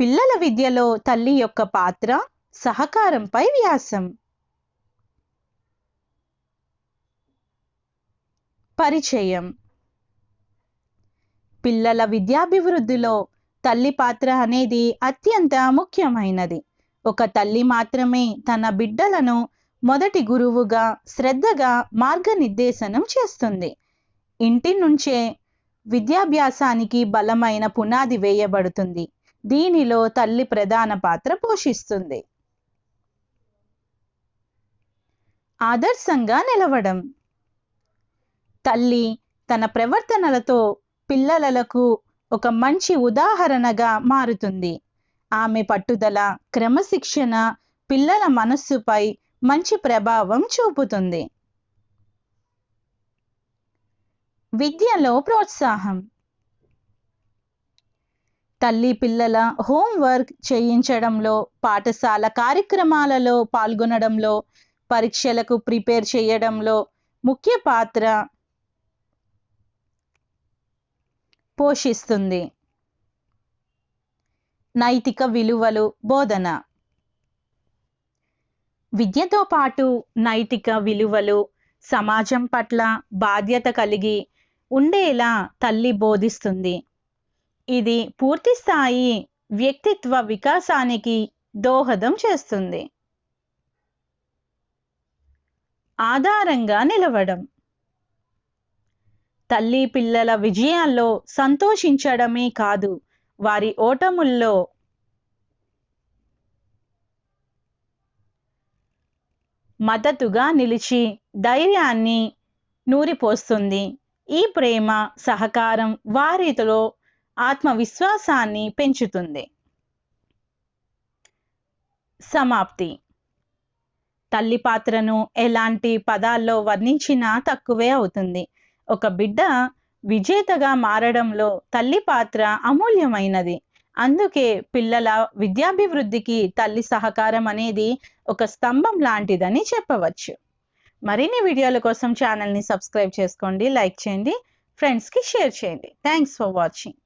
పిల్లల విద్యలో తల్లి యొక్క పాత్ర సహకారంపై వ్యాసం. పరిచయం. పిల్లల విద్యాభివృద్ధిలో తల్లి పాత్ర అనేది అత్యంత ముఖ్యమైనది. ఒక తల్లి మాత్రమే తన బిడ్డలను మొదటి గురువుగా శ్రద్ధగా మార్గనిర్దేశనం చేస్తుంది. ఇంటి నుంచే విద్యాభ్యాసానికి బలమైన పునాది వేయబడుతుంది. దీనిలో తల్లి ప్రధాన పాత్ర పోషిస్తుంది. ఆదర్శంగా నిలవడం. తల్లి తన ప్రవర్తనలతో పిల్లలకు ఒక మంచి ఉదాహరణగా మారుతుంది. ఆమె పట్టుదల క్రమశిక్షణ పిల్లల మనస్సుపై మంచి ప్రభావం చూపుతుంది. విద్యలో ప్రోత్సాహం. తల్లి పిల్లల హోంవర్క్ చేయించడంలో పాఠశాల కార్యక్రమాలలో పాల్గొనడంలో పరీక్షలకు ప్రిపేర్ చేయడంలో ముఖ్య పాత్ర పోషిస్తుంది. నైతిక విలువలు బోధన. విద్యతో పాటు నైతిక విలువలు సమాజం పట్ల బాధ్యత కలిగి ఉండేలా తల్లి బోధిస్తుంది. ఇది పూర్తి స్థాయి వ్యక్తిత్వ వికాసానికి దోహదం చేస్తుంది. ఆధారంగా నిలవడం. తల్లి పిల్లల విజయాల్లో సంతోషించడమే కాదు వారి ఓటముల్లో మద్దతుగా నిలిచి ధైర్యాన్ని నూరిపోస్తుంది. ఈ ప్రేమ సహకారం వారితో ఆత్మవిశ్వాసాన్ని పెంచుతుంది. సమాప్తి. తల్లి పాత్రను ఎలాంటి పదాల్లో వర్ణించినా తక్కువే అవుతుంది. ఒక బిడ్డ విజేతగా మారడంలో తల్లి పాత్ర అమూల్యమైనది. అందుకే పిల్లల విద్యాభివృద్ధికి తల్లి సహకారం అనేది ఒక స్తంభం లాంటిదని చెప్పవచ్చు. మరిన్ని వీడియోల కోసం ఛానల్ని సబ్స్క్రైబ్ చేసుకోండి లైక్ చేయండి ఫ్రెండ్స్కి షేర్ చేయండి. Thanks for watching.